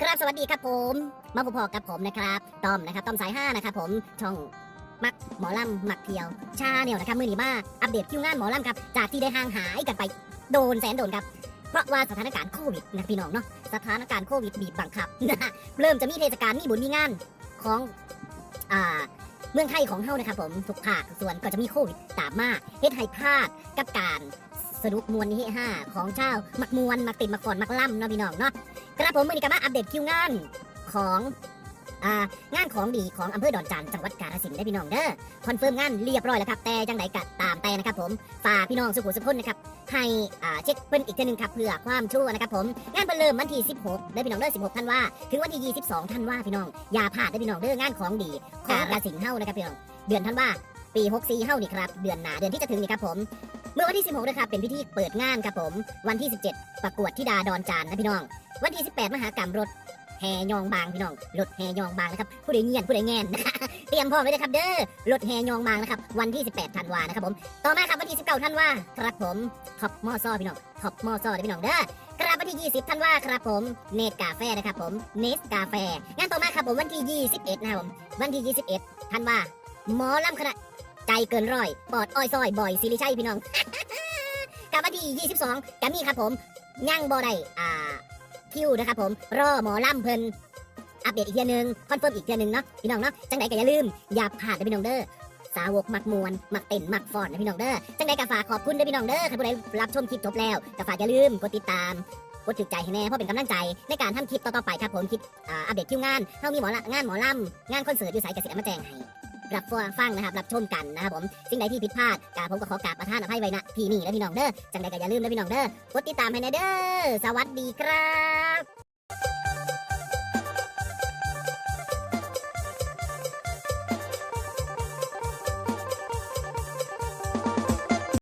ครับสวัสดีครับผม มาพบกับผมนะครับต้อมนะครับต้อมสายห้านะครับผมช่องมักหมอลำมักเที่ยว ชาแนลนะครับมือหนี้มาอัปเดตคิวงานหมอลำครับจากที่ได้ห่างหายกันไปโดนแสนโดนครับเพราะว่าสถานการณ์โควิดนะพี่น้องเนาะสถานการณ์โควิดบีบบังคับนะฮะเริ่มจะมีเทศกาลมีบุญมีงานของอ่าเมืองไทยของเฮานะครับผมทุกภาคส่วนก็จะมีโควิดตามมาเฮ็ดให้พลาดกับการ สนุกมวลเฮฮาของชามักมวนมักติดมักฝอนมักล่ำเนาะพี่น้องเนาะครับผมมือนี้ก็มาอัปเดตคิวงานของงานของดีของอำเภอดอนจานจังหวัดกาฬสินธุ์ได้พี่น้องเด้อคอนเฟิร์มงานเรียบร้อยแล้วครับแต่จังไดก็ตามแต่นะครับผมฝากพี่น้องสุขุมสุขคนนะครับให้เช็คเพิ่นอีกเทีนึงครับเพื่อความชั่วนะครับผมงานเพิ่นเริ่มวันที่ 16ได้พี่น้องเด้อ16ธันว่าถึงวันที่ 22ธันว่าพี่น้องอย่าพลาดได้พี่น้องเด้องานของดีของกาฬสินธุ์เฮานะครับพี่น้องเดือนธันวาปี 64เฮานี่ครับเดือนหน้าเดือนที่จะถึงนี่ครับผม มื่อวันที่ 16นะครับเป็นพิธีเปิดงานครับผม วันที่ 17 ประกวดธิดาดอนจานนะพี่น้อง วันที่ 18 มหากรรมรถแห่ยองบางพี่น้องรถแห่ยองบางนะครับผู้ใดเงียนผู้ใดแงนนะเตรียมพร้อมไว้เลยครับเด้อรถแห่ยองบางนะครับวันที่ 18ธันวานะครับผมต่อมาครับวันที่ 19ธันวาครับผมท็อปมอซอพี่น้องท็อปมอซอเด้อพี่น้องเด้อครับวันที่ 20ธันวาครับผมเนตกาแฟนะครับผมเนสกาแฟงานต่อมาครับผมวันที่ 21นะครับผมวันที่ 21ธันวาหมอลำคณะ ใจเกินร้อยปอดอ้อยซอยบ่อยซิริชัยพี่น้องกับวันที่ 22กับมีครับผมย่างบ่ได้อ่าคิวนะครับผมรอหมอลำเพิ่นอัปเดตอีกเทียหนึงคอนเฟิร์มอีกเทียหนึงเนาะพี่น้องเนาะจังใดก็อย่าลืมอย่าพลาดนะพี่น้องเด้อสาวกมักมวนมักเต้นมักฟอนนะพี่น้องเด้อจังใดก็ฝากขอบคุณเด้อพี่น้องเด้อใครผู้ใดรับชมคลิปจบแล้วก็ฝากอย่าลืมกดติดตามกดถูกใจให้แน่เพราะเป็นกำลังใจในการทำคลิปต่อๆไปครับผมคลิปอัปเดตคิวงานเฮามีหมอละงานหมอลำงานคอนเสิร์ตอยู่สายกสิเอามาแจ้งให้ รับฟังนะครับรับชมกันนะครับผมสิ่งใดที่ผิดพลาดกาผมก็ขอกราบประทานอภัยไว้นะพี่นี่และพี่น้องเด้อจังใดก็อย่าลืมนะพี่น้องเด้อกดติดตามให้แน่เด้อสวัสดีครับ